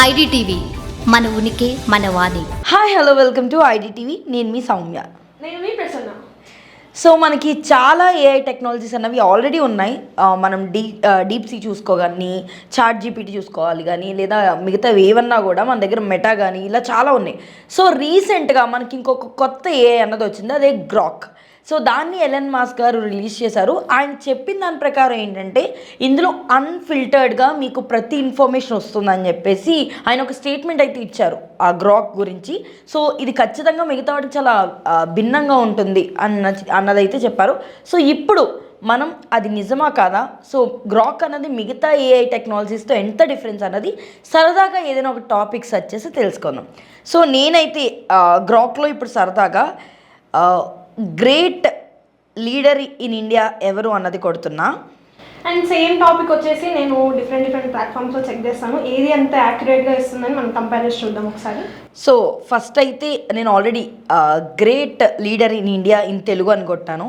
IDTV మన ఉనికి మన వాణి. Hi hello welcome to IDTV. నేను మీ సౌమ్య. నేను మీ ప్రసన్న. సో మనకి చాలా ఏఐ టెక్నాలజీస్ అన్నవి ఆల్రెడీ ఉన్నాయి. మనం డీ డీప్ సీ చూసుకోగాని చాట్ జీపీటీ చూసుకోవాలి కానీ లేదా మిగతా ఏవన్నా కూడా మన దగ్గర మెటా కానీ ఇలా చాలా ఉన్నాయి. సో రీసెంట్గా మనకి ఇంకొక కొత్త ఏఐ అన్నది వచ్చింది అదే గ్రాక్ సో దాన్ని ఎలన్ మాస్ గారు రిలీజ్ చేశారు. ఆయన చెప్పిన దాని ప్రకారం ఏంటంటే ఇందులో అన్ఫిల్టర్డ్గా మీకు ప్రతి ఇన్ఫర్మేషన్ వస్తుందని చెప్పేసి ఆయన ఒక స్టేట్మెంట్ అయితే ఇచ్చారు ఆ గ్రాక్ గురించి. సో ఇది ఖచ్చితంగా మిగతా వాటికి చాలా భిన్నంగా ఉంటుంది అన్న అన్నదైతే చెప్పారు. సో ఇప్పుడు మనం అది నిజమా కాదా? సో గ్రాక్ అన్నది మిగతా ఏఐ టెక్నాలజీస్తో ఎంత డిఫరెన్స్ అన్నది సరదాగా ఏదైనా ఒక టాపిక్ సెర్చ్ చేసి తెలుసుకుందాం. సో నేనైతే గ్రాక్లో ఇప్పుడు సరదాగా గ్రేట్ లీడర్ ఇన్ ఇండియా ఎవరు అన్నది కొడుతున్నా. అండ్ సేమ్ టాపిక్ వచ్చేసి నేను డిఫరెంట్ డిఫరెంట్ ప్లాట్ఫామ్స్లో చెక్ చేస్తాను. ఏది అంత యాక్యురేట్గా ఇస్తుందని మనం కంపేర్ చేసి చూద్దాం ఒకసారి. సో ఫస్ట్ అయితే నేను already great leader in India in Telugu అని కొట్టాను.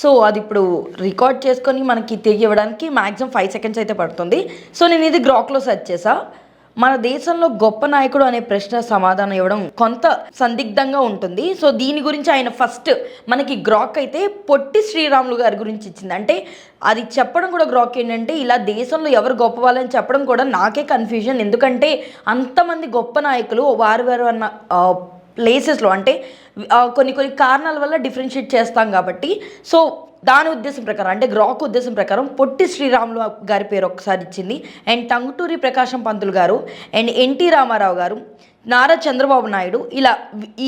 సో అది ఇప్పుడు రికార్డ్ చేసుకొని మనకి తిరిగి ఇవ్వడానికి మ్యాక్సిమం ఫైవ్ సెకండ్స్ అయితే పడుతుంది. సో నేను ఇది గ్రాక్లో సెర్చ్ చేసా. మన దేశంలో గొప్ప నాయకుడు అనే ప్రశ్న సమాధానం ఇవ్వడం కొంత సందిగ్ధంగా ఉంటుంది. సో దీని గురించి ఆయన ఫస్ట్ మనకి గ్రాక్ అయితే పొట్టి శ్రీరాములు గారి గురించి ఇచ్చింది. అంటే అది చెప్పడం కూడా గ్రాక్ ఏంటంటే ఇలా దేశంలో ఎవరు గొప్ప వాళ్ళని చెప్పడం కూడా నాకే కన్ఫ్యూజన్ ఎందుకంటే అంతమంది గొప్ప నాయకులు వారు వారు అన్న ప్లేసెస్లో అంటే కొన్ని కొన్ని కారణాల వల్ల డిఫరెన్షియేట్ చేస్తాం కాబట్టి. సో దాని ఉద్దేశం ప్రకారం అంటే గ్రాక్ ఉద్దేశం ప్రకారం పొట్టి శ్రీరాములు గారి పేరు ఒకసారి ఇచ్చింది. అండ్ టంగుటూరి ప్రకాశం పంతులు గారు అండ్ ఎన్టీ రామారావు గారు నారా చంద్రబాబు నాయుడు ఇలా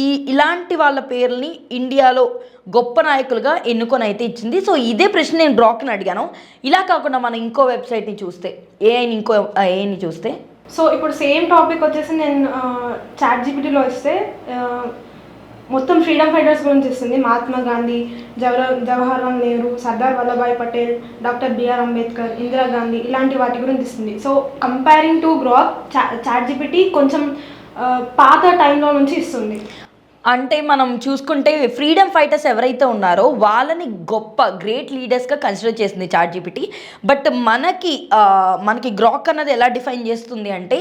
ఈ ఇలాంటి వాళ్ళ పేర్లని ఇండియాలో గొప్ప నాయకులుగా ఎన్నుకొని అయితే ఇచ్చింది. సో ఇదే ప్రశ్న నేను గ్రాక్ని అడిగాను. ఇలా కాకుండా మనం ఇంకో వెబ్సైట్ని చూస్తే ఏఐని ఇంకో ఏఐని చూస్తే. సో ఇప్పుడు సేమ్ టాపిక్ వచ్చేసి నేను చాట్ జీపీటీలో ఇస్తే మొత్తం ఫ్రీడమ్ ఫైటర్స్ గురించి ఇస్తుంది. మహాత్మా గాంధీ జవహర్ జవహర్లాల్ నెహ్రూ సర్దార్ వల్లభాయ్ పటేల్ డాక్టర్ బిఆర్ అంబేద్కర్ ఇందిరాగాంధీ ఇలాంటి వాటి గురించి ఇస్తుంది. So comparing to Grok ChatGPT కొంచెం పాత టైంలో నుంచి ఇస్తుంది. అంటే మనం చూసుకుంటే ఫ్రీడమ్ ఫైటర్స్ ఎవరైతే ఉన్నారో వాళ్ళని గొప్ప గ్రేట్ లీడర్స్గా కన్సిడర్ చేసింది చాట్ జీపీటీ. బట్ మనకి మనకి గ్రాక్ అన్నది ఎలా డిఫైన్ చేస్తుంది అంటే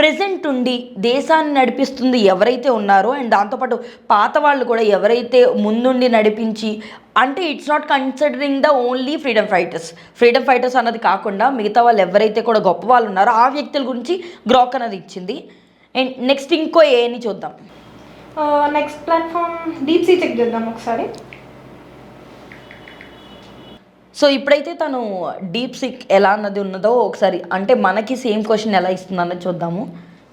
ప్రజెంట్ ఉండి దేశాన్ని నడిపిస్తుంది ఎవరైతే ఉన్నారో అండ్ దాంతోపాటు పాత వాళ్ళు కూడా ఎవరైతే ముందుండి నడిపించి అంటే it's not considering the only freedom fighters freedom fighters అన్నది కాకుండా మిగతా వాళ్ళు ఎవరైతే కూడా గొప్ప వాళ్ళు ఉన్నారో ఆ వ్యక్తుల గురించి గ్రాక్ అన్నది ఇచ్చింది. అండ్ నెక్స్ట్ ఇంకో ఏని చూద్దాం. Next platform DeepSeek check చేద్దాం ఒకసారి. సో ఇప్పుడైతే తను డీప్ సిక్ ఎలా అన్నది ఉన్నదో ఒకసారి అంటే మనకి సేమ్ క్వశ్చన్ ఎలా ఇస్తుంది అన్నది చూద్దాము.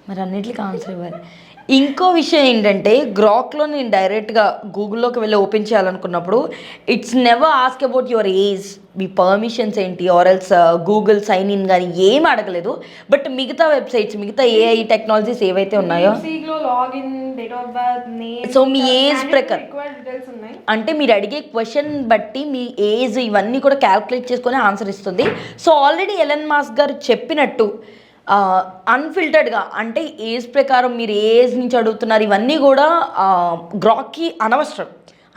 మరి అన్నిటికీ ఆన్సర్ ఇవ్వాలి. ఇంకో విషయం ఏంటంటే గ్రాక్లో నేను డైరెక్ట్గా గూగుల్లోకి వెళ్ళి ఓపెన్ చేయాలనుకున్నప్పుడు it's never ask about your age me permissions ఏంటి or else Google sign in కానీ ఏం అడగలేదు. బట్ మిగతా వెబ్సైట్స్ మిగతా ఏఐ టెక్నాలజీస్ ఏవైతే ఉన్నాయో So, మీ age ప్రకారం. అంటే మీరు అడిగే క్వశ్చన్ బట్టి మీ ఏజ్ ఇవన్నీ కూడా క్యాల్కులేట్ చేసుకొని ఆన్సర్ ఇస్తుంది. సో ఆల్రెడీ ఎలన్ మాస్క్ గారు చెప్పినట్టు అన్ఫిల్టర్డ్గా అంటే ఏజ్ ప్రకారం మీరు ఏ ఏజ్ నుంచి అడుగుతున్నారు ఇవన్నీ కూడా గ్రాక్కి అనవసరం.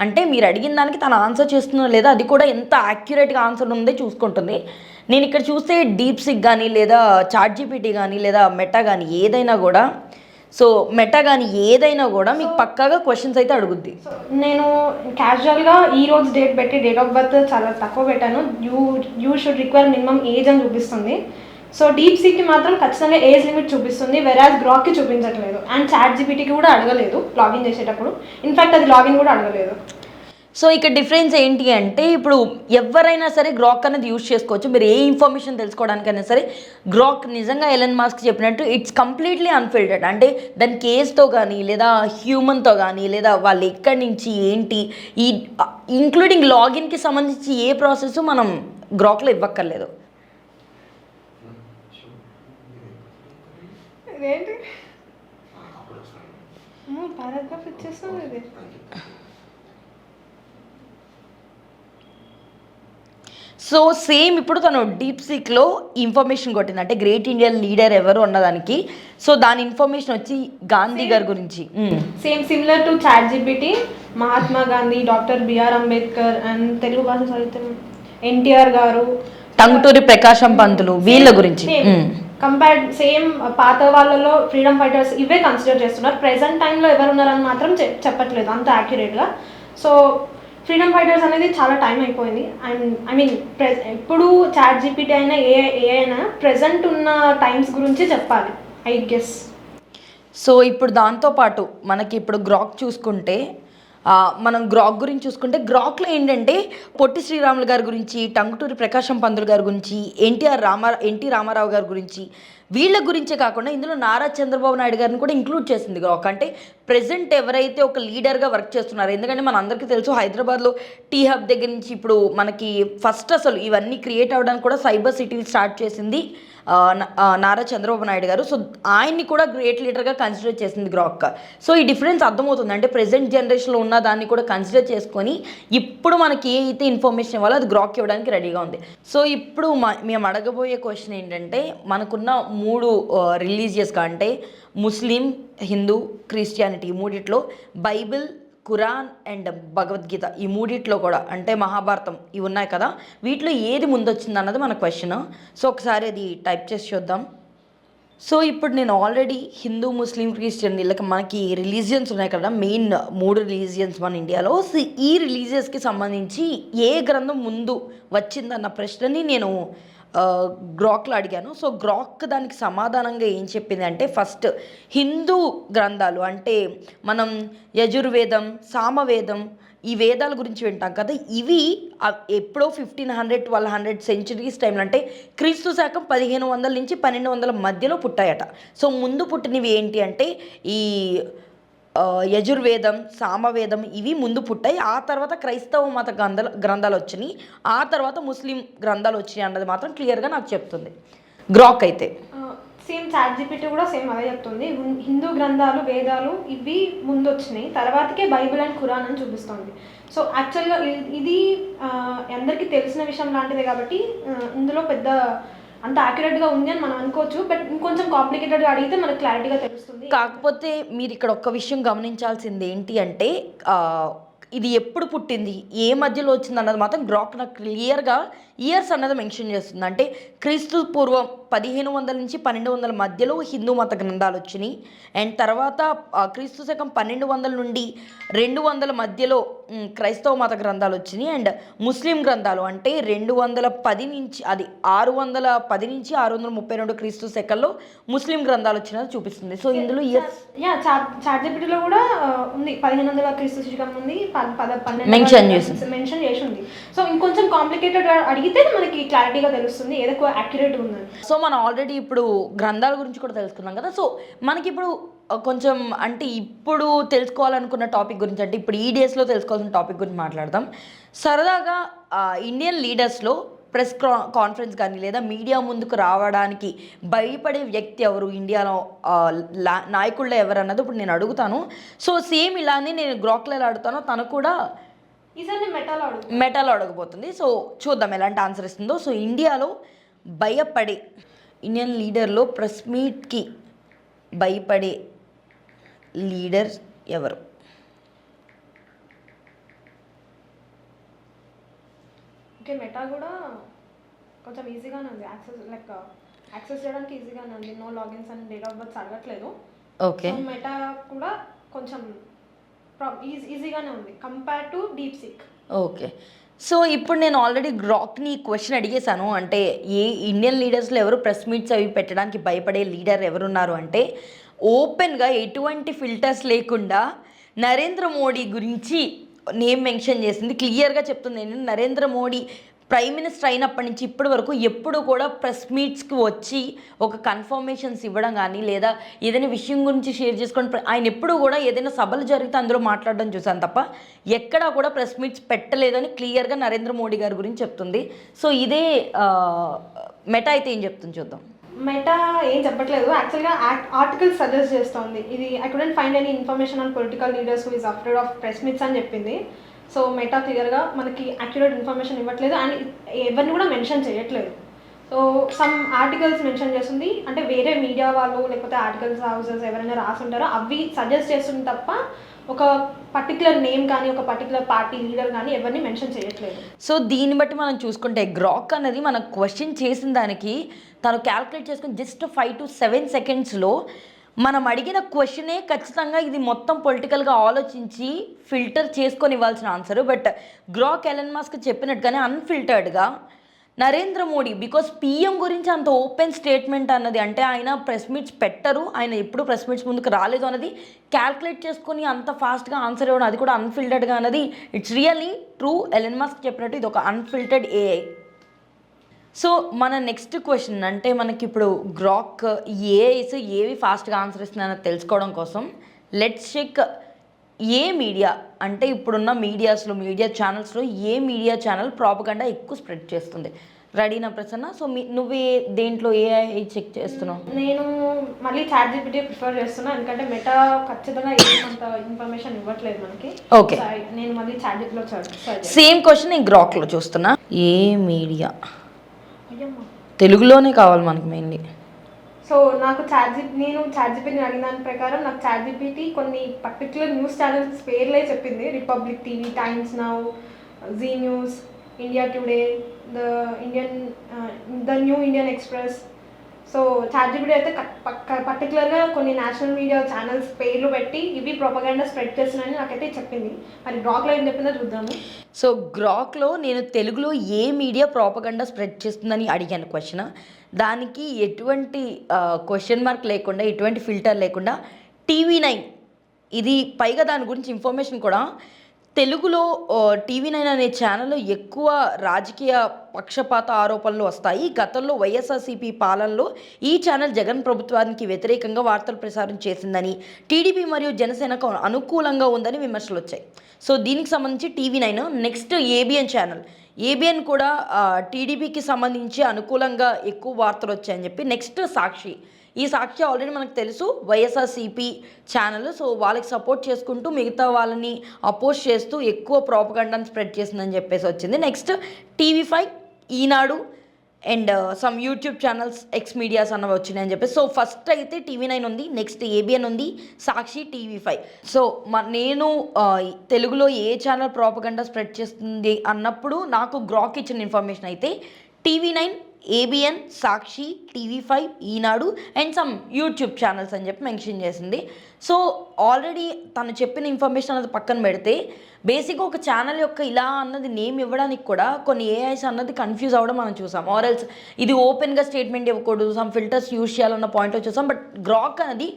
అంటే మీరు అడిగిన దానికి తను ఆన్సర్ చేస్తుందో లేదా అది కూడా ఎంత యాక్యురేట్గా ఆన్సర్ ఉందో చూసుకుంటుంది. నేను ఇక్కడ చూస్తే డీప్ సిక్ కానీ లేదా చాట్ జీపీటీ కానీ లేదా మెటా కానీ ఏదైనా కూడా సో మెటా కానీ ఏదైనా కూడా మీకు పక్కాగా క్వశ్చన్స్ అయితే అడుగుద్ది. నేను క్యాజువల్గా ఈ రోజు డేట్ పెట్టి డేట్ ఆఫ్ బర్త్ చాలా తక్కువ పెట్టాను. You you should require minimum age అని చూపిస్తుంది. సో డీప్ సీకి మాత్రం ఖచ్చితంగా ఏజ్ లిమిట్ చూపిస్తుంది వెరాజ్ గ్రాక్కి చూపించట్లేదు. అండ్ చాట్ జీపీటీకి కూడా అడగలేదు లాగిన్ చేసేటప్పుడు. ఇన్ఫ్యాక్ట్ అది లాగిన్ కూడా అడగలేదు. సో ఇక్కడ డిఫరెన్స్ ఏంటి అంటే ఇప్పుడు ఎవరైనా సరే గ్రాక్ అనేది యూజ్ చేసుకోవచ్చు. మీరు ఏ ఇన్ఫర్మేషన్ తెలుసుకోవడానికైనా సరే గ్రాక్ నిజంగా ఎలన్ మాస్క్ చెప్పినట్టు ఇట్స్ కంప్లీట్లీ అన్ఫిల్టెడ్ అంటే దాని కేస్తో కానీ లేదా హ్యూమన్తో కానీ లేదా వాళ్ళు ఎక్కడి నుంచి ఏంటి ఈ ఇంక్లూడింగ్ లాగిన్కి సంబంధించి ఏ ప్రాసెస్ మనం గ్రాక్లో ఇవ్వక్కర్లేదు. ఇదేంటి? పారాగ్రాఫ్ ఇచ్చేస్తుంది ఇది? సో సేమ్ ఇప్పుడు తను డీప్ సీక్లో ఇన్ఫర్మేషన్ కొట్టింది. అంటే గ్రేట్ ఇండియన్ లీడర్ ఎవరు అన్నదానికి సో దాని ఇన్ఫర్మేషన్ వచ్చి గాంధీ గారి గురించి. Same similar to ChatGPT Mahatma Gandhi doctor BR Ambedkar and Telugu భాష సాహిత్యం ఎన్టీఆర్ గారు. టంగుటూరి ప్రకాశం పంతులు వీళ్ళ గురించి. కంపేర్డ్ సేమ్ uh, పాత వాళ్ళలో ఫ్రీడమ్ ఫైటర్స్ ఇవే కన్సిడర్ చేస్తున్నారు. ప్రెసెంట్ టైంలో ఎవరు ఉన్నారని మాత్రం చెప్- చెప్పట్లేదు. అంత యాక్యురేట్గా సో ఫ్రీడమ్ ఫైటర్స్ అనేది చాలా టైం అయిపోయింది. అండ్ ఐ మీన్ ఎప్పుడు చాట్ జీపీటీ అయినా ఏ ఏ అయినా ప్రెసెంట్ ఉన్న టైమ్స్ గురించి చెప్పాలి. ఐ గెస్ సో ఇప్పుడు దాంతోపాటు మనకి ఇప్పుడు గ్రాక్ చూసుకుంటే మనం గ్రాక్ గురించి చూసుకుంటే గ్రాక్లో ఏంటంటే పొట్టి శ్రీరాములు గారి గురించి టంగుటూరి ప్రకాశం పంతులు గారి గురించి ఎన్టీఆర్ రామా ఎన్టీ రామారావు గారి గురించి వీళ్ళ గురించే కాకుండా ఇందులో నారా చంద్రబాబు నాయుడు గారిని కూడా ఇంక్లూడ్ చేసింది గ్రాక్ అంటే ప్రజెంట్ ఎవరైతే ఒక లీడర్గా వర్క్ చేస్తున్నారో ఎందుకంటే మన అందరికీ తెలుసు హైదరాబాద్లో టీ హబ్ దగ్గర నుంచి ఇప్పుడు మనకి ఫస్ట్ అసలు ఇవన్నీ క్రియేట్ అవ్వడానికి కూడా సైబర్ సిటీ స్టార్ట్ చేసింది నారా చంద్రబాబు నాయుడు గారు. సో ఆయన్ని కూడా గ్రేట్ లీడర్గా కన్సిడర్ చేసింది గ్రాక్ సో ఈ డిఫరెన్స్ అర్థమవుతుంది. అంటే ప్రజెంట్ జనరేషన్లో ఉన్న దాన్ని కూడా కన్సిడర్ చేసుకొని ఇప్పుడు మనకి ఏ అయితే ఇన్ఫర్మేషన్ ఇవ్వాలో అది గ్రాక్ ఇవ్వడానికి రెడీగా ఉంది. సో ఇప్పుడు మేము అడగబోయే క్వశ్చన్ ఏంటంటే మనకున్న మూడు రిలీజియస్గా అంటే ముస్లిం హిందూ క్రిస్టియానిటీ ఈ మూడిట్లో బైబిల్ ఖురాన్ అండ్ భగవద్గీత ఈ మూడిట్లో కూడా అంటే మహాభారతం ఇవి ఉన్నాయి కదా. వీటిలో ఏది ముందొచ్చింది అన్నది మన క్వశ్చన్ సో ఒకసారి అది టైప్ చేసి చూద్దాం. సో ఇప్పుడు నేను ఆల్రెడీ హిందూ ముస్లిం క్రిస్టియన్ వీళ్ళకి మనకి రిలీజియన్స్ ఉన్నాయి కదా మెయిన్ మూడు రిలీజియన్స్ మన ఇండియాలో. ఈ రిలీజియస్కి సంబంధించి ఏ గ్రంథం ముందు వచ్చిందన్న ప్రశ్నని నేను గ్రాక్లో అడిగాను. సో గ్రాక్ దానికి సమాధానంగా ఏం చెప్పింది అంటే ఫస్ట్ హిందూ గ్రంథాలు అంటే మనం యజుర్వేదం సామవేదం ఈ వేదాల గురించి వింటాం కదా ఇవి ఎప్పుడో fifteen hundred twelve hundred centuries టైంలో అంటే క్రీస్తు శాఖం పదిహేను వందల నుంచి పన్నెండు వందల మధ్యలో పుట్టాయట. సో ముందు పుట్టినవి ఏంటి అంటే ఈ యజుర్వేదం సామవేదం ఇవి ముందు పుట్టాయి. ఆ తర్వాత క్రైస్తవ మత గ్రంథాలు గ్రంథాలు వచ్చినాయి. ఆ తర్వాత ముస్లిం గ్రంథాలు వచ్చినాయి అన్నది మాత్రం క్లియర్గా నాకు చెప్తుంది. గ్రాక్ అయితే. సేమ్ చాట్ జీపీటీ కూడా సేమ్ అదే చెప్తుంది. హిందూ గ్రంథాలు వేదాలు ఇవి ముందు వచ్చినాయి. తర్వాతకే బైబిల్ అండ్ ఖురాన్ అని చూపిస్తుంది. సో యాక్చువల్గా ఇది అందరికీ తెలిసిన విషయం లాంటిదే కాబట్టి ఇందులో పెద్ద అంత యాక్యురేట్గా ఉంది అని మనం అనుకోవచ్చు బట్ ఇంకొంచెం కాంప్లికేటెడ్గా అడిగితే మనకు క్లారిటీగా తెలుస్తుంది. కాకపోతే మీరు ఇక్కడ ఒక్క విషయం గమనించాల్సింది ఏంటి అంటే ఇది ఎప్పుడు పుట్టింది ఏ మధ్యలో వచ్చింది అన్నది మాత్రం గ్రాక్ నాకు క్లియర్గా ఇయర్స్ అన్నది మెన్షన్ చేస్తుంది. అంటే క్రీస్తు పూర్వం పదిహేను వందల నుంచి పన్నెండు వందల మధ్యలో హిందూ మత గ్రంథాలు వచ్చినాయి. అండ్ తర్వాత క్రీస్తు శకం పన్నెండు వందల నుండి రెండు వందల మధ్యలో క్రైస్తవ మత గ్రంథాలు వచ్చినాయి. అండ్ ముస్లిం గ్రంథాలు అంటే రెండు వందల పది నుంచి అది ఆరు వందల పది నుంచి ఆరు వందల ముప్పై రెండు క్రీస్తు శకల్లో ముస్లిం గ్రంథాలు వచ్చినది చూపిస్తుంది. సో ఇందులో ఇయర్స్ యా చాట్ చాట్ జీపీటీలో కూడా ఉంది. పదిహేను వందల క్రీస్తు శకం ఉంది. Mention చేసింది. మెన్షన్ చేసి ఉంది. సో ఇంకొంచెం కాంప్లికేటెడ్ అడిగితే మనకి క్లారిటీగా తెలుస్తుంది. ఏదో యాక్యురేట్ ఉందని. సో మనం ఆల్రెడీ ఇప్పుడు గ్రంథాల గురించి కూడా తెలుసుకున్నాం కదా. సో మనకి ఇప్పుడు కొంచెం అంటే ఇప్పుడు తెలుసుకోవాలనుకున్న టాపిక్ గురించి అంటే ఇప్పుడు ఈ డేస్లో తెలుసుకోవాల్సిన టాపిక్ గురించి మాట్లాడదాం. సరదాగా ఇండియన్ లీడర్స్లో ప్రెస్ కాన్ఫరెన్స్ కానీ లేదా మీడియా ముందుకు రావడానికి భయపడే వ్యక్తి ఎవరు? ఇండియాలో నాయకుల్లో ఎవరు అన్నది ఇప్పుడు నేను అడుగుతాను. సో సేమ్ ఇలానే నేను గ్రాక్లో ఎలా అడుగుతానో తను కూడా ఈసారి మెటాలో మెటాలో అడగబోతుంది సో చూద్దాం ఎలాంటి ఆన్సర్ ఇస్తుందో. సో ఇండియాలో భయపడే ఇండియన్ లీడర్లో ప్రెస్ మీట్కి భయపడే లీడర్ ఎవరు? ఓకే మెటా కూడా కొంచెం ఈజీగానే ఉంది. యాక్సెస్ లైక్ యాక్సెస్ చేయడానికి ఈజీగానే ఉంది. No logins and date of birth అడగట్లేదు. ఓకే. మెటా కూడా కొంచెం ఈజీ ఈజీగానే ఉంది. Compare to DeepSeek okay. So ఇప్పుడు నేను ఆల్రెడీ గ్రాక్ని క్వశ్చన్ అడిగేశాను. అంటే ఏ ఇండియన్ లీడర్స్లో ఎవరు ప్రెస్ మీట్స్ అవి పెట్టడానికి భయపడే లీడర్ ఎవరున్నారు అంటే ఓపెన్గా ఎటువంటి ఫిల్టర్స్ లేకుండా నరేంద్ర మోడీ గురించి నేమ్ మెన్షన్ చేసింది. క్లియర్గా చెప్తుంది ఏంటంటే నరేంద్ర మోడీ ప్రైమ్ మినిస్టర్ అయినప్పటి నుంచి ఇప్పటి వరకు ఎప్పుడు కూడా ప్రెస్ మీట్స్కి వచ్చి ఒక కన్ఫర్మేషన్స్ ఇవ్వడం కానీ లేదా ఏదైనా విషయం గురించి షేర్ చేసుకొని ఆయన ఎప్పుడు కూడా ఏదైనా సభలు జరిగితే అందులో మాట్లాడడం చూసాను తప్ప ఎక్కడా కూడా ప్రెస్ మీట్స్ పెట్టలేదని క్లియర్గా నరేంద్ర మోడీ గారి గురించి చెప్తుంది. సో ఇదే మెటా అయితే ఏం చెప్తుంది చూద్దాం. మెటా ఏం చెప్పట్లేదు. యాక్చువల్గా ఆర్టికల్ సజెస్ట్ చేస్తోంది. ఇది I couldn't find any information on political leaders who is afraid of press meets అని చెప్పింది. సో మెటా క్లియర్గా మనకి అక్యురేట్ ఇన్ఫర్మేషన్ ఇవ్వట్లేదు అండ్ ఎవరిని కూడా మెన్షన్ చేయట్లేదు. సో సమ్ ఆర్టికల్స్ మెన్షన్ చేస్తుంది. అంటే వేరే మీడియా వాళ్ళు లేకపోతే ఆర్టికల్స్ హౌసెస్ ఎవరైనా రాసి ఉంటారో అవి సజెస్ట్ చేస్తుంది తప్ప ఒక పర్టికులర్ నేమ్ కానీ ఒక పర్టికులర్ పార్టీ లీడర్ కానీ ఎవరిని మెన్షన్ చేయట్లేదు. సో దీన్ని బట్టి మనం చూసుకుంటే గ్రాక్ అనేది మనం క్వశ్చన్ చేసిన దానికి తను క్యాల్కులేట్ చేసుకుని జస్ట్ ఫైవ్ టు సెవెన్ సెకండ్స్లో మనం అడిగిన క్వశ్చనే ఖచ్చితంగా ఇది మొత్తం పొలిటికల్గా ఆలోచించి ఫిల్టర్ చేసుకొని ఇవ్వాల్సిన ఆన్సర్ బట్ గ్రాక్ కెలన్ మాస్క్ చెప్పినట్టుగానే అన్ఫిల్టర్డ్గా నరేంద్ర మోడీ బికాస్ పీఎం గురించి అంత ఓపెన్ స్టేట్మెంట్ అన్నది అంటే ఆయన ప్రెస్ మీట్స్ పెట్టరు ఆయన ఎప్పుడు ప్రెస్ మీట్స్ ముందుకు రాలేదు అన్నది క్యాల్కులేట్ చేసుకొని అంత ఫాస్ట్గా ఆన్సర్ ఇవ్వడం అది కూడా అన్ఫిల్టర్డ్గా అన్నది. It's really true Elon Musk చెప్పినట్టు ఇది ఒక అన్ఫిల్టర్డ్ ఏఐ సో మన నెక్స్ట్ క్వశ్చన్ అంటే మనకి ఇప్పుడు గ్రాక్ ఏఐస్ ఏవి ఫాస్ట్గా ఆన్సర్ ఇస్తున్నాయో తెలుసుకోవడం కోసం లెట్స్ చెక్ ఏ మీడియా అంటే ఇప్పుడున్న మీడియాస్లో మీడియా ఛానల్స్లో ఏ మీడియా ఛానల్ ప్రాపగండా ఎక్కువ స్ప్రెడ్ చేస్తుంది? రెడీనా ప్రసన్న? సో మీ నువ్వు ఏ దేంట్లో ఏఐ చెక్ చేస్తున్నావు? నేను మళ్ళీ చాట్ జీపీటీ ప్రిఫర్ చేస్తున్నా ఎందుకంటే మెటా ఖచ్చితంగా ఏమంత ఇన్ఫర్మేషన్ ఇవ్వట్లేదు మనకి. I- నేను మళ్ళీ చాట్ జీపీలో సేమ్ క్వశ్చన్ నేను గ్రాక్లో చూస్తున్నా. ఏ మీడియా తెలుగులోనే కావాలి మనకి మెయిన్లీ సో నాకు చాట్ నేను చార్జీపీని అడిగిన దాని ప్రకారం నాకు చార్జీపీటీ కొన్ని పర్టికులర్ న్యూస్ ఛానల్స్ పేర్లే చెప్పింది. Republic TV Times Now Zee News India Today the Indian the New Indian Express so ChatGPT అయితే పర్టికులర్గా కొన్ని నేషనల్ మీడియా ఛానల్స్ పేర్లు పెట్టి ఇవి ప్రొపగాండా స్ప్రెడ్ చేస్తున్నాయని నాకైతే చెప్పింది. మరి గ్రాక్లో ఏం చెప్పిందో చూద్దాము. సో గ్రాక్లో నేను తెలుగులో ఏ మీడియా ప్రాపగండా స్ప్రెడ్ చేస్తుందని అడిగాను క్వశ్చన్. దానికి ఎటువంటి క్వశ్చన్ మార్క్ లేకుండా ఎటువంటి ఫిల్టర్ లేకుండా టీవీ నైన్ ఇది పైగా దాని గురించి ఇన్ఫర్మేషన్ కూడా తెలుగులో టీవీ నైన్ అనే ఛానల్లో ఎక్కువ రాజకీయ పక్షపాత ఆరోపణలు వస్తాయి. గతంలో వైఎస్ఆర్సీపీ పాలనలో ఈ ఛానల్ జగన్ ప్రభుత్వానికి వ్యతిరేకంగా వార్తలు ప్రసారం చేసిందని టీడీపీ మరియు జనసేనకు అనుకూలంగా ఉందని విమర్శలు వచ్చాయి. సో దీనికి సంబంధించి TV nine next ABN channel. ABN కూడా టీడీపీకి సంబంధించి అనుకూలంగా ఎక్కువ వార్తలు వచ్చాయని చెప్పి నెక్స్ట్ సాక్షి ఈ సాక్షి ఆల్రెడీ మనకు తెలుసు వైఎస్ఆర్సీపీ ఛానల్ సో వాళ్ళకి సపోర్ట్ చేసుకుంటూ మిగతా వాళ్ళని అపోజ్ చేస్తూ ఎక్కువ ప్రాపగండాన్ని స్ప్రెడ్ చేసిందని చెప్పేసి వచ్చింది. Next TV five Eenadu and some YouTube channels X medias అన్నవి వచ్చినాయని చెప్పి సో ఫస్ట్ అయితే టీవీ నైన్ ఉంది నెక్స్ట్ ఏబిఎన్ ఉంది సాక్షి టీవీ ఫైవ్ సో మ నేను uh, తెలుగులో ఏ ఛానల్ ప్రాపగండా స్ప్రెడ్ చేస్తుంది అన్నప్పుడు నాకు గ్రాక్ ఇచ్చిన ఇన్ఫర్మేషన్ అయితే TV nine ABN Sakshi TV five Eenadu and some YouTube channels అని చెప్పి మెన్షన్ చేసింది. సో ఆల్రెడీ తను చెప్పిన ఇన్ఫర్మేషన్ అన్నది పక్కన పెడితే బేసిక్గా ఒక ఛానల్ యొక్క ఇలా అన్నది నేమ్ ఇవ్వడానికి కూడా కొన్ని ఏఐస్ అన్నది కన్ఫ్యూజ్ అవ్వడం మనం చూసాం. ఆర్ఎల్స్ ఇది ఓపెన్గా స్టేట్మెంట్ ఇవ్వకూడదు సమ్ ఫిల్టర్స్ యూస్ చేయాలన్న పాయింట్లో చూసాం. బట్ గ్రాక్ అనేది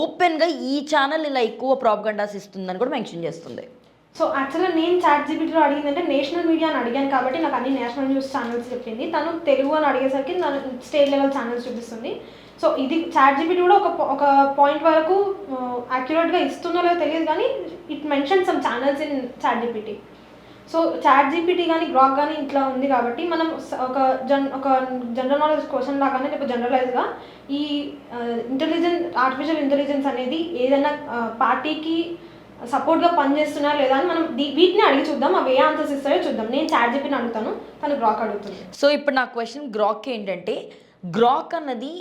ఓపెన్గా ఈ ఛానల్ ఇలా ఎక్కువ ప్రాపగండాస్ ఇస్తుందని కూడా మెన్షన్ చేస్తుంది. సో యాక్చువల్గా నేను చాట్ జీపీటీలో అడిగిందంటే నేషనల్ మీడియా అని అడిగాను కాబట్టి నాకు అన్ని నేషనల్ న్యూస్ ఛానల్స్ చెప్పింది. తను తెలుగు అని అడిగేసరికి తను స్టేట్ లెవెల్ ఛానల్స్ చూపిస్తుంది. సో ఇది చాట్ జీబీటీ కూడా ఒక ఒక పాయింట్ వరకు యాక్యురేట్గా ఇస్తుందో లేదో తెలియదు కానీ it mention some channels in ChatGPT so ChatGPT కానీ గ్రాక్ కానీ ఇట్లా ఉంది కాబట్టి మనం ఒక జన్ ఒక జనరల్ నాలెడ్జ్ క్వశ్చన్ లాగానే లేకపోతే జనరలైజ్గా ఈ ఇంటెలిజెన్స్ ఆర్టిఫిషియల్ ఇంటెలిజెన్స్ అనేది ఏదైనా పార్టీకి సపోర్ట్గా పనిచేస్తున్నా లేదా అని మనం వీటిని అడిగి చూద్దాం అవి ఏ ఆన్సర్స్ ఇస్తాయో చూద్దాం. నేను చాట్ చెప్పిన అడుగుతాను తను గ్రాక్ అడుగుతుంది. సో ఇప్పుడు నా క్వశ్చన్ గ్రాక్ ఏంటంటే గ్రాక్ అన్నది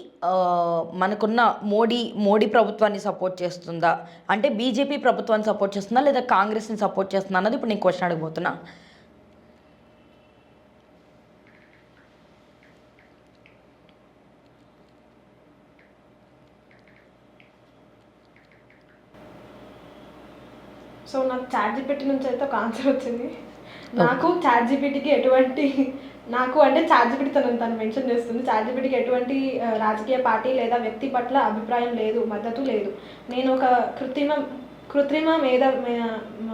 మనకున్న మోడీ మోడీ ప్రభుత్వాన్ని సపోర్ట్ చేస్తుందా? అంటే బీజేపీ ప్రభుత్వాన్ని సపోర్ట్ చేస్తుందా లేదా కాంగ్రెస్ని సపోర్ట్ చేస్తుందా అన్నది ఇప్పుడు నేను క్వశ్చన్ అడగబోతున్నా. సో నాకు చాట్ జీపీటీ నుంచి అయితే ఒక ఆన్సర్ వచ్చింది. నాకు చాట్ జీపీటీకి ఎటువంటి నాకు అంటే చాట్ జీపీటీ తను తను మెన్షన్ చేస్తుంది. చాట్ జీపీటీకి ఎటువంటి రాజకీయ పార్టీ లేదా వ్యక్తి పట్ల అభిప్రాయం లేదు మద్దతు లేదు. నేను ఒక కృత్రిమ కృత్రిమ మేధ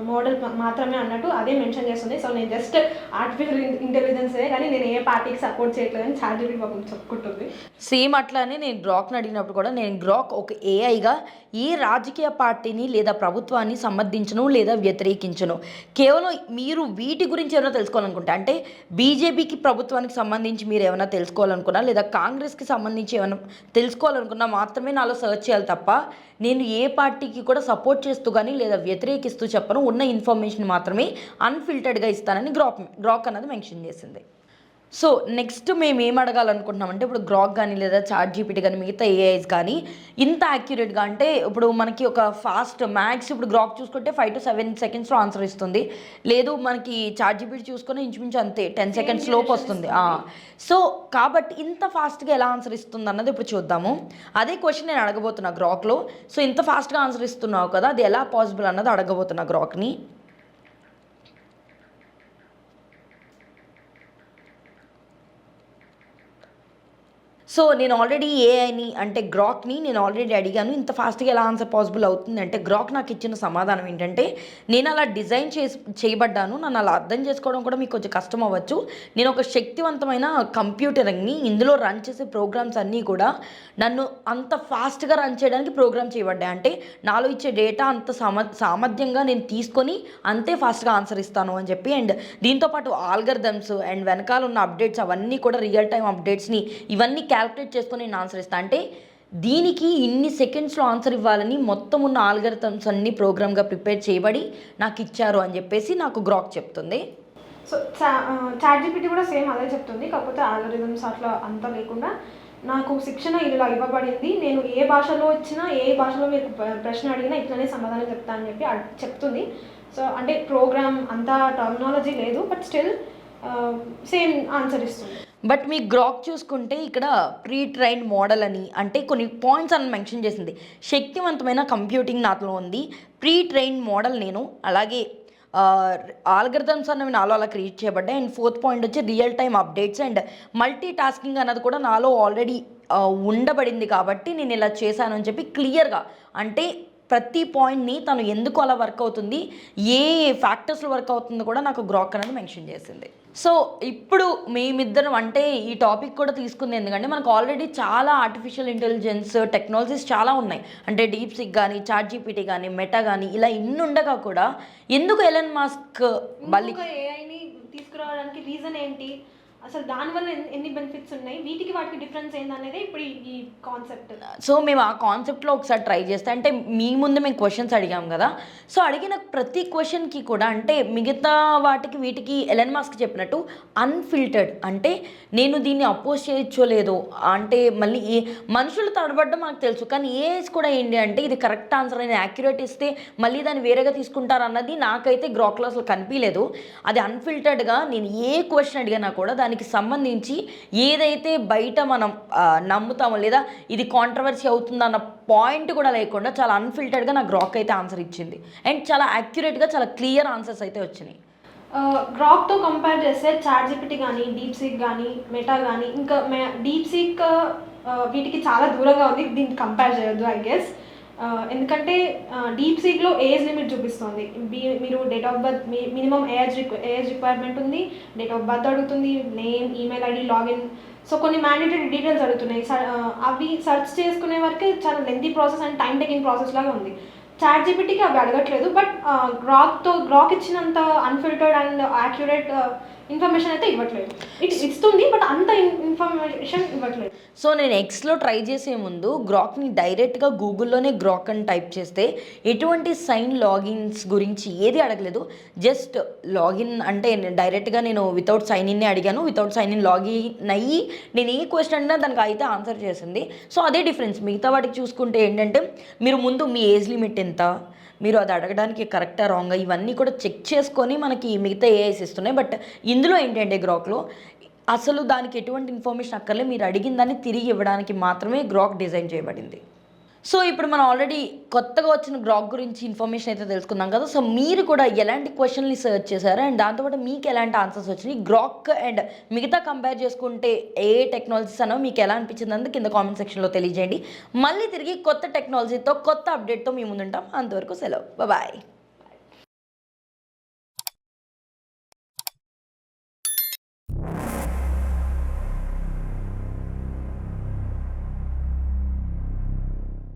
మోడల్ మాత్రమే అన్నట్టు అదే మెన్షన్ చేస్తుంది. సో నేను జస్ట్ ఆర్టిఫిషియల్ ఇంటెలిజెన్సే కానీ నేను ఏ పార్టీకి సపోర్ట్ చేయట్లేదని చాట్ పాపం చెప్పుకుంటుంది. సేమ్ అట్లానే నేను గ్రాక్ను అడిగినప్పుడు కూడా నేను గ్రాక్ ఒక ఏఐగా ఏ రాజకీయ పార్టీని లేదా ప్రభుత్వాన్ని సమర్థించను లేదా వ్యతిరేకించను. కేవలం మీరు వీటి గురించి ఏమైనా తెలుసుకోవాలనుకుంటే అంటే బీజేపీకి ప్రభుత్వానికి సంబంధించి మీరు ఏమైనా తెలుసుకోవాలనుకున్నా లేదా కాంగ్రెస్కి సంబంధించి ఏమైనా తెలుసుకోవాలనుకున్నా మాత్రమే నాలో సెర్చ్ చేయాలి తప్ప నేను ఏ పార్టీకి కూడా సపోర్ట్ చేస్తూ కానీ లేదా వ్యతిరేకిస్తూ చెప్పను. ఉన్న ఇన్ఫర్మేషన్ మాత్రమే అన్ఫిల్టర్డ్గా ఇస్తానని గ్రాక్ గ్రాక్ అన్నది మెన్షన్ చేసింది. సో నెక్స్ట్ మేము ఏం అడగాలనుకుంటున్నాం అంటే ఇప్పుడు గ్రాక్ కానీ లేదా చాట్ జీపీటీ కానీ మిగతా ఏఐస్ కానీ ఇంత యాక్యురేట్గా అంటే ఇప్పుడు మనకి ఒక ఫాస్ట్ మ్యాక్స్ ఇప్పుడు గ్రాక్ చూసుకుంటే ఫైవ్ టు సెవెన్ సెకండ్స్లో ఆన్సర్ ఇస్తుంది. లేదు మనకి చాట్ జీపీటీ చూసుకొని ఇంచుమించు అంతే టెన్ సెకండ్స్ లోపు వస్తుంది. సో కాబట్టి ఇంత ఫాస్ట్గా ఎలా ఆన్సర్ ఇస్తుంది అన్నది ఇప్పుడు చూద్దాము. అదే క్వశ్చన్ నేను అడగబోతున్నా గ్రాక్లో సో ఇంత ఫాస్ట్గా ఆన్సర్ ఇస్తున్నావు కదా అది ఎలా పాసిబుల్ అన్నది అడగబోతున్నా గ్రాక్ని సో నేను ఆల్రెడీ ఏఐని అంటే గ్రాక్ని నేను ఆల్రెడీ అడిగాను. ఇంత ఫాస్ట్గా ఎలా ఆన్సర్ పాసిబుల్ అవుతుంది అంటే గ్రాక్ నాకు ఇచ్చిన సమాధానం ఏంటంటే నేను అలా డిజైన్ చేసి చేయబడ్డాను. నన్ను అలా అర్థం చేసుకోవడం కూడా మీకు కొంచెం కష్టం అవ్వచ్చు. నేను ఒక శక్తివంతమైన కంప్యూటర్ని ఇందులో రన్ చేసే ప్రోగ్రామ్స్ అన్నీ కూడా నన్ను అంత ఫాస్ట్గా రన్ చేయడానికి ప్రోగ్రామ్ చేయబడ్డాయి అంటే నాలో ఇచ్చే డేటా అంత సామ సామర్థ్యంగా నేను తీసుకొని అంతే ఫాస్ట్గా ఆన్సర్ ఇస్తాను అని చెప్పి అండ్ దీంతోపాటు ఆల్గర్దమ్స్ అండ్ వెనకాల ఉన్న అప్డేట్స్ అవన్నీ కూడా రియల్ టైం అప్డేట్స్ని ఇవన్నీ క్యాలిక్యులేట్ చేసుకొని నేను ఆన్సర్ ఇస్తాను అంటే దీనికి ఇన్ని సెకండ్స్లో ఆన్సర్ ఇవ్వాలని మొత్తం ఉన్న ఆల్గరిథమ్స్ అన్ని ప్రోగ్రామ్గా ప్రిపేర్ చేయబడి నాకు ఇచ్చారు అని చెప్పేసి నాకు గ్రాక్ చెప్తుంది. సో చాట్ జీపీటీ కూడా సేమ్ అదే చెప్తుంది. కాకపోతే ఆల్గరిథమ్స్ అట్లా అంతా లేకుండా నాకు శిక్షణ ఇలా ఇవ్వబడింది. నేను ఏ భాషలో వచ్చినా ఏ భాషలో మీరు ప్ర- ప్రశ్న అడిగినా ఇట్లనే సమాధానం చెప్తా అని చెప్పి చెప్తుంది. సో అంటే ప్రోగ్రామ్ అంతా టర్మినాలజీ లేదు బట్ స్టిల్ సేమ్ ఆన్సర్ ఇస్తుంది. బట్ మీ గ్రాక్ చూసుకుంటే ఇక్కడ ప్రీ ట్రైన్ మోడల్ అని అంటే కొన్ని పాయింట్స్ అని మెన్షన్ చేసింది. శక్తివంతమైన కంప్యూటింగ్ నాతో ఉంది. ప్రీ ట్రైన్ మోడల్ నేను అలాగే ఆల్గరిథమ్స్ అన్నవి నాలో అలా క్రియేట్ చేయబడ్డాయి. అండ్ ఫోర్త్ పాయింట్ వచ్చి real time updates and multitasking అన్నది కూడా నాలో ఆల్రెడీ ఉండబడింది కాబట్టి నేను ఇలా చేశాను అని చెప్పి క్లియర్గా అంటే ప్రతి పాయింట్ని తను ఎందుకు అలా వర్క్ అవుతుంది ఏ ఫ్యాక్టర్స్లో వర్క్ అవుతుందో కూడా నాకు గ్రాక్ అనేది మెన్షన్ చేసింది. సో ఇప్పుడు మేమిద్దరం అంటే ఈ టాపిక్ కూడా తీసుకుంది ఎందుకంటే మనకు ఆల్రెడీ చాలా ఆర్టిఫిషియల్ ఇంటెలిజెన్స్ టెక్నాలజీస్ చాలా ఉన్నాయి. అంటే డీప్ సిక్ కానీ చాట్ జీపీటీ కానీ మెటా కానీ ఇలా ఇన్ని ఉండగా కూడా ఎందుకు ఎలన్ మాస్క్ మళ్ళీ తీసుకురావడానికి రీజన్ ఏంటి? అసలు దానివల్ల ఎన్ని- బెనిఫిట్స్ ఉన్నాయి? వీటికి వాటికి డిఫరెన్స్ ఏందనేది ఇప్పుడు ఈ- కాన్సెప్ట్ సో మేము ఆ కాన్సెప్ట్లో ఒకసారి ట్రై చేస్తే అంటే మీ ముందు మేము క్వశ్చన్స్ అడిగాం కదా. సో అడిగిన ప్రతి క్వశ్చన్కి కూడా అంటే మిగతా వాటికి వీటికి ఎలన్ మాస్క్ చెప్పినట్టు అన్ఫిల్టర్డ్ అంటే నేను దీన్ని అపోజ్ చేయొచ్చో లేదో అంటే మళ్ళీ ఏ మనుషులు తడబడ్డం మాకు తెలుసు కానీ ఏజ్ కూడా ఏంటి అంటే ఇది కరెక్ట్ ఆన్సర్ అని యాక్యురేట్ ఇస్తే మళ్ళీ దాన్ని వేరేగా తీసుకుంటారు అన్నది నాకైతే గ్రాక్లో అసలు కనిపించలేదు అది అన్ఫిల్టర్డ్గా నేను ఏ క్వశ్చన్ అడిగినా కూడా దాన్ని దానికి సంబంధించి ఏదైతే బయట మనం నమ్ముతామో లేదా ఇది కాంట్రవర్సీ అవుతుందన్న పాయింట్ కూడా లేకుండా చాలా అన్ఫిల్టర్డ్గా నాకు గ్రాక్ అయితే ఆన్సర్ ఇచ్చింది. అండ్ చాలా యాక్యురేట్గా చాలా క్లియర్ ఆన్సర్స్ అయితే వచ్చినాయి. గ్రాక్తో కంపేర్ చేస్తే చాట్ కానీ డీప్ సీక్ కానీ మెటా కానీ ఇంకా మే డీప్ సీక్ వీటికి చాలా దూరంగా ఉంది. దీన్ని కంపేర్ చేయొద్దు ఐ గెస్ ఎందుకంటే డీప్ సీక్లో ఏజ్ లిమిట్ చూపిస్తుంది. మీరు date of birth minimum age age requirement ఉంది డేట్ ఆఫ్ బర్త్ అడుగుతుంది name email ID login so కొన్ని మ్యాండేటరీ డీటెయిల్స్ అడుగుతున్నాయి. స- అవి సెర్చ్ చేసుకునే వరకే చాలా lengthy process and time taking process లాగా ఉంది. చాట్ జీపీటీకి అవి అడగట్లేదు బట్ గ్రాక్తో గ్రాక్ ఇచ్చినంత అన్ఫిల్టర్డ్ అండ్ యాక్యురేట్ ఇన్ఫర్మేషన్ అయితే ఇవ్వట్లేదు. ఇట్ ఇస్తుంది బట్ అంత ఇన్ఫర్మేషన్ ఇవ్వట్లేదు. సో నేను ఎక్స్లో ట్రై చేసే ముందు గ్రాక్ని డైరెక్ట్గా గూగుల్లోనే గ్రాక్ అని టైప్ చేస్తే ఎటువంటి సైన్ లాగిన్స్ గురించి ఏది అడగలేదు. జస్ట్ లాగిన్ అంటే డైరెక్ట్గా నేను వితౌట్ సైన్ ఇన్నే అడిగాను. వితౌట్ సైన్ ఇన్ లాగిన్ అయ్యి నేను ఏ క్వశ్చన్ అన్నా దానికి అయితే ఆన్సర్ చేసింది. సో అదే డిఫరెన్స్. మిగతా వాటికి చూసుకుంటే ఏంటంటే మీరు ముందు మీ ఏజ్ లిమిట్ ఎంత? మీరు అది అడగడానికి కరెక్టా రాంగా? ఇవన్నీ కూడా చెక్ చేసుకొని మనకి మిగతా ఏఐస్ ఇస్తున్నాయి. బట్ ఇందులో ఏంటంటే గ్రాక్లో అసలు దానికి ఎటువంటి ఇన్ఫర్మేషన్ అక్కర్లే. మీరు అడిగిన దాన్ని తిరిగి ఇవ్వడానికి మాత్రమే గ్రాక్ డిజైన్ చేయబడింది. సో ఇప్పుడు మనం ఆల్రెడీ కొత్తగా వచ్చిన గ్రాక్ గురించి ఇన్ఫర్మేషన్ అయితే తెలుసుకున్నాం కదా. సో మీరు కూడా ఎలాంటి క్వశ్చన్ని సెర్చ్ చేశారు? అండ్ దాంతోపాటు మీకు ఎలాంటి ఆన్సర్స్ వచ్చినాయి? గ్రాక్ అండ్ మిగతా కంపేర్ చేసుకుంటే ఏ టెక్నాలజీస్ అనో మీకు ఎలా అనిపించింది అందుకు కింద కామెంట్ సెక్షన్లో తెలియజేయండి. మళ్ళీ తిరిగి కొత్త టెక్నాలజీతో కొత్త అప్డేట్తో మీ ముందుంటాం. అంతవరకు సెలవు. బాయ్